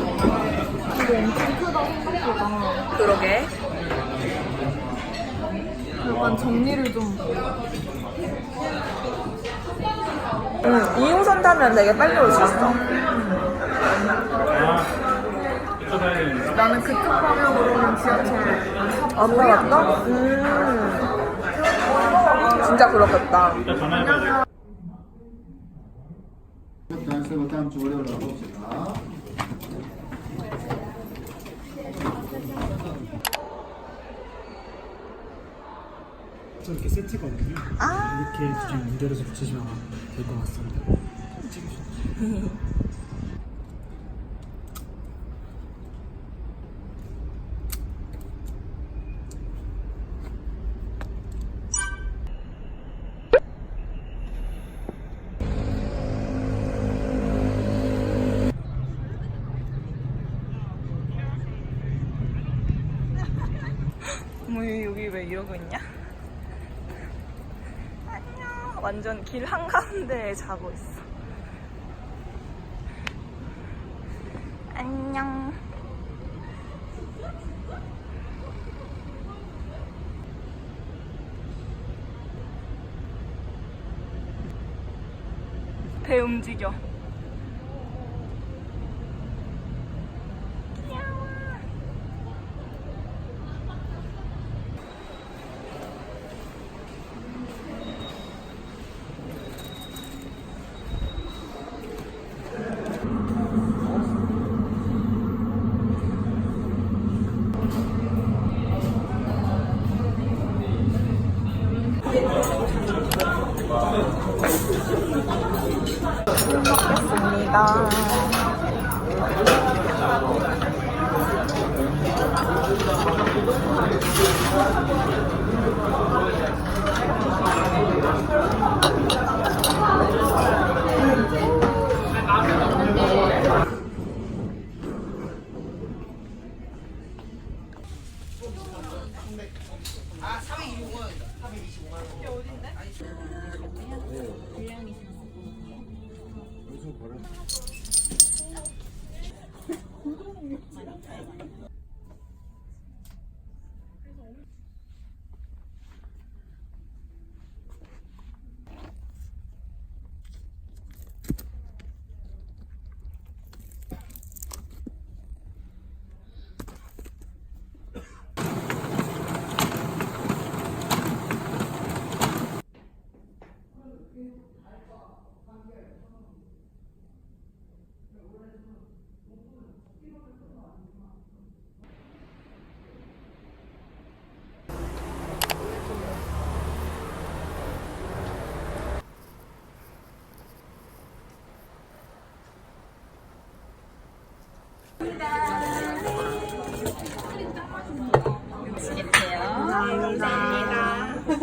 이거 엄청 크다 생각보다. 그러게. 약간 정리를 좀. 응, 이호선 타면 되게 빨리 올 수 있어. 나는 그쪽 방향으로는 지하철 안 타봤다? 음. 진짜 그렇겠다. 뭐 다음 주 월요일 날 봅시다. 이렇게 세트거든요. 아. 이렇게 그냥 연결해서 붙이시면 될 것 같습니다. 뭐 여기 왜 이러고 있냐? 안녕. 완전 길 한가운데에 자고 있어. 안녕. 배 움직여. 먹겠습니다. 아 무슨 거래?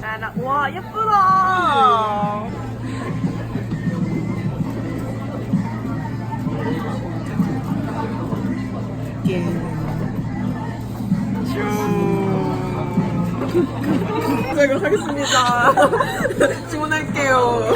짜라. 와 예쁘다. 제가 하겠습니다. 주문할게요.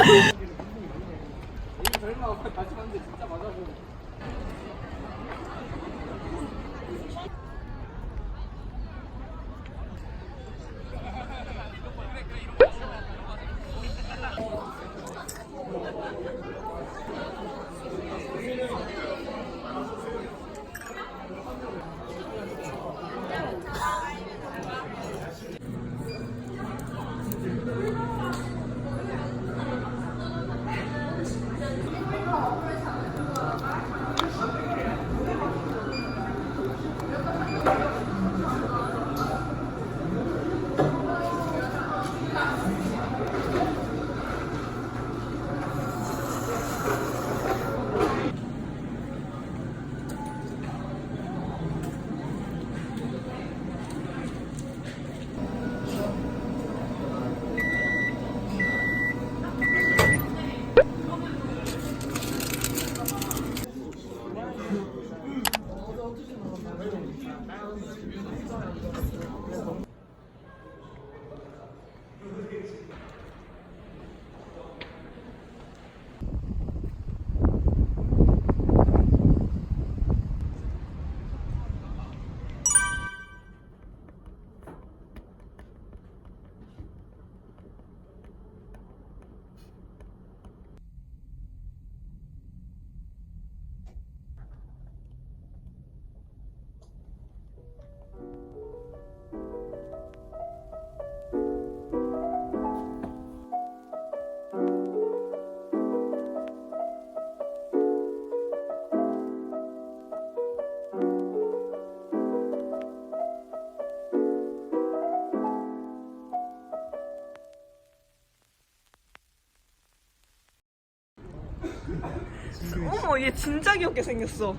얘 진짜 귀엽게 생겼어.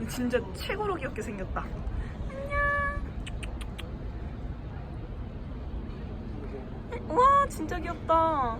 얘 진짜 최고로 귀엽게 생겼다. 안녕. 와 진짜 귀엽다.